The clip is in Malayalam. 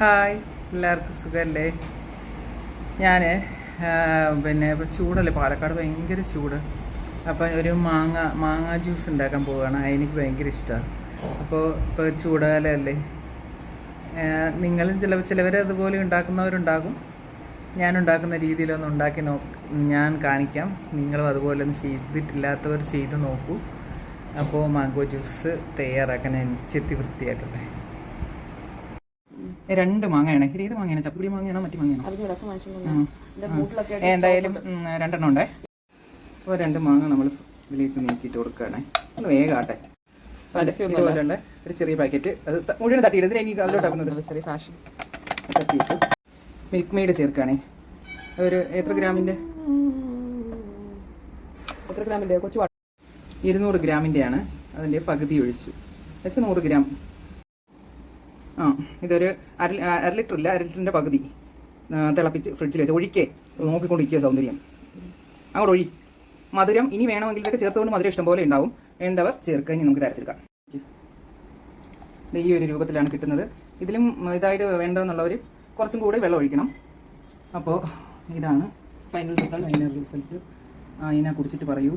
ഹായ് എല്ലാവർക്കും സുഖമല്ലേ ഞാൻ പിന്നെ ഇപ്പോൾ ചൂടല്ലേ പാലക്കാട് ഭയങ്കര ചൂട്. അപ്പോൾ ഒരു മാങ്ങ മാങ്ങ ജ്യൂസ് ഉണ്ടാക്കാൻ പോവുകയാണ് അതെനിക്ക് ഭയങ്കര ഇഷ്ടമാണ് അപ്പോൾ ഇപ്പോൾ ചൂടുകാലമല്ലേ നിങ്ങളും ചില ചിലവർ അതുപോലെ ഉണ്ടാക്കുന്നവരുണ്ടാകും. ഞാൻ ഉണ്ടാക്കുന്ന രീതിയിലൊന്നും ഉണ്ടാക്കി നോ ഞാൻ കാണിക്കാം. നിങ്ങളും അതുപോലെ ഒന്ന് ചെയ്തിട്ടില്ലാത്തവർ ചെയ്ത് നോക്കൂ. അപ്പോൾ മാംഗോ ജ്യൂസ് തയ്യാറാക്കാൻ ഞാൻ ചെത്തി വൃത്തിയാക്കട്ടെ? രണ്ട് മാങ്ങയാണ്. ഇത് ഏത് മാങ്ങയാണ്? ചപ്പുടി മാങ്ങയാണോ മറ്റു മാങ്ങയാണോ? എന്തായാലും രണ്ടെണ്ണം ഉണ്ടേ. അപ്പോൾ രണ്ട് മാങ്ങ നമ്മൾ ഇതിലേക്ക് നീക്കിയിട്ട് കൊടുക്കുകയാണേ. ഒന്ന് വേഗാട്ടെ. ഒരു ചെറിയ പാക്കറ്റ്. അത് മുഴുവൻ തട്ടിയിട്ട് ഇതിന് എനിക്ക് അതിലോട്ടാക്കുന്നത് ചെറിയ ഫാഷൻ തട്ടിയിട്ട്. മിൽക്ക് മെയ്ഡ് ചേർക്കുകയാണേ. ഒരു എത്ര ഗ്രാമിന്റെ എത്ര ഗ്രാമിന്റെ? കൊച്ചു ഇരുന്നൂറ് ഗ്രാമിന്റെയാണ് അതിന്റെ പകുതി ഒഴിച്ചു. ഏകദേശം നൂറ് ഗ്രാം. ആ ഇതൊരു അര അര ലിറ്റർ ഇല്ല അര ലിറ്ററിന്റെ പകുതി. തിളപ്പിച്ച് ഫ്രിഡ്ജിൽ വെച്ച് ഒഴിക്കേ. നോക്കിക്കൊണ്ടിരിക്കുക സൗന്ദര്യം. അങ്ങോട്ട് ഒഴി. മധുരം ഇനി വേണമെങ്കിൽ ഇതൊക്കെ ചേർത്തുകൊണ്ട് മധുരം ഇഷ്ടം പോലെ ഉണ്ടാവും. വേണ്ടവർ ചേർക്കുക. ഇനി നമുക്ക് തരച്ചെടുക്കാം ഈ ഒരു രൂപത്തിലാണ് കിട്ടുന്നത്. ഇതിലും ഇതായിട്ട് വേണ്ടതെന്നുള്ളവർ കുറച്ചും കൂടി വെള്ളം ഒഴിക്കണം. അപ്പോൾ ഇതാണ് ഫൈനൽ റിസൾട്ട് ഫൈനൽ റിസൾട്ട് അതിനെ കുടിച്ചിട്ട് പറയൂ.